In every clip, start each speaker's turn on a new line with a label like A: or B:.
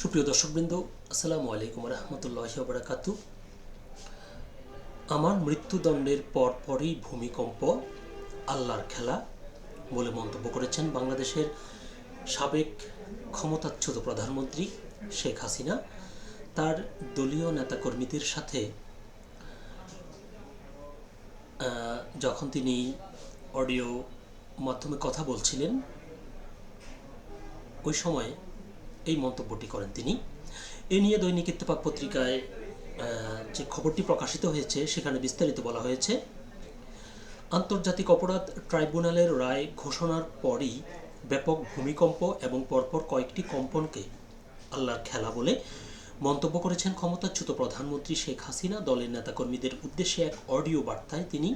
A: সুপ্রিয় দর্শকবৃন্দ, আসসালামু আলাইকুম রহমতুল্লাহ বারাকাতু। আমার মৃত্যুদণ্ডের পরপরই ভূমিকম্প, আল্লাহর খেলা বলে মন্তব্য করেছেন বাংলাদেশের সাবেক ক্ষমতাচ্যুত প্রধানমন্ত্রী শেখ হাসিনা। তার দলীয় নেতাকর্মীদের সাথে যখন তিনি অডিও মাধ্যমে কথা বলছিলেন, ওই সময় এই মন্তব্যটি করেন তিনি। এ নিয়ে দৈনিক ইত্তেফাক পত্রিকায় যে খবরটি প্রকাশিত হয়েছে, সেখানে বিস্তারিত বলা হয়েছে, আন্তর্জাতিক অপরাধ ট্রাইব্যুনালের রায় ঘোষণার পরই ব্যাপক ভূমিকম্প এবং পরপর কয়েকটি কম্পনকে আল্লাহর খেলা বলে মন্তব্য করেছেন ক্ষমতাচ্যুত প্রধানমন্ত্রী শেখ হাসিনা। দলের নেতাকর্মীদের উদ্দেশ্যে এক অডিও বার্তায় তিনি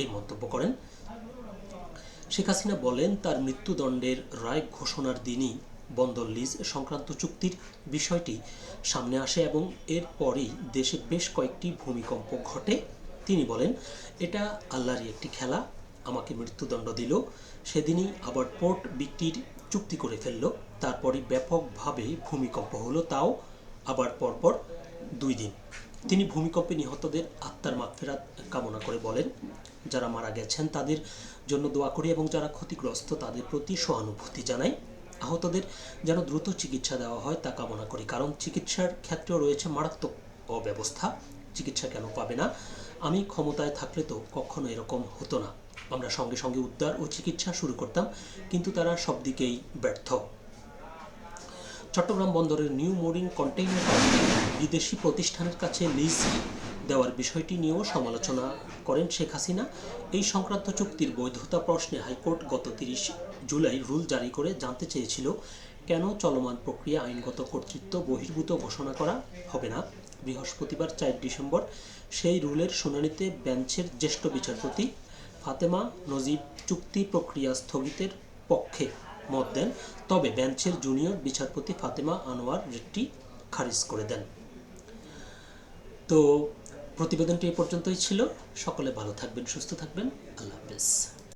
A: এই মন্তব্য করেন। শেখ হাসিনা বলেন, তার মৃত্যুদণ্ডের রায় ঘোষণার দিনই বন্দর লিজ সংক্রান্ত চুক্তির বিষয়টি সামনে আসে এবং এরপরেই দেশে বেশ কয়েকটি ভূমিকম্প ঘটে। তিনি বলেন, এটা আল্লাহরই একটি খেলা। আমাকে মৃত্যুদণ্ড দিল। সেদিনই আবার পোর্ট বিক্রির চুক্তি করে ফেলল। তারপরই ব্যাপকভাবে ভূমিকম্প হলো তাও আবার পরপর দুই দিন। তিনি ভূমিকম্পে নিহতদের আত্মার মাগফেরাত কামনা করে বলেন, যারা মারা গেছেন তাদের জন্য দোয়া করি এবং যারা ক্ষতিগ্রস্ত তাদের প্রতি সহানুভূতি জানাই। আহতদের যেন দ্রুত চিকিৎসা দেওয়া হয় তা কামনা করি। কারণ চিকিৎসার ক্ষেত্রেও রয়েছে মারাত্মক অব্যবস্থা। চিকিৎসা কেন পাবে না? আমি ক্ষমতায় থাকলে তো কখনো এরকম হতো না। আমরা সঙ্গে সঙ্গে উদ্ধার ও চিকিৎসা শুরু করতাম, কিন্তু তারা সব দিকেই ব্যর্থ। চট্টগ্রাম বন্দরের নিউ মোরিং কন্টেইনার বিদেশি প্রতিষ্ঠানের কাছে লিজ দেওয়ার বিষয়টি নিয়েও সমালোচনা করেন শেখ হাসিনা। এই সংক্রান্ত চুক্তির বৈধতা প্রশ্নে হাইকোর্ট গত তিরিশ জুলাই রুল জারি করে জানতে চেয়েছিল, কেন চলমান প্রক্রিয়া আইনগত কর্তৃত্ব বহির্ভূত ঘোষণা করা হবে না। বৃহস্পতিবার চার ডিসেম্বর সেই রুলের শুনানিতে বেঞ্চের জ্যেষ্ঠ বিচারপতি ফাতেমা নজিব চুক্তি প্রক্রিয়া স্থগিতের পক্ষে মত দেন, তবে বেঞ্চের জুনিয়র বিচারপতি ফাতেমা আনোয়ার রেটটি খারিজ করে দেন। তো প্রতিবেদনটি এ পর্যন্তই ছিল। সকলে ভালো থাকবেন সুস্থ থাকবেন। আল্লাহ হাফেজ।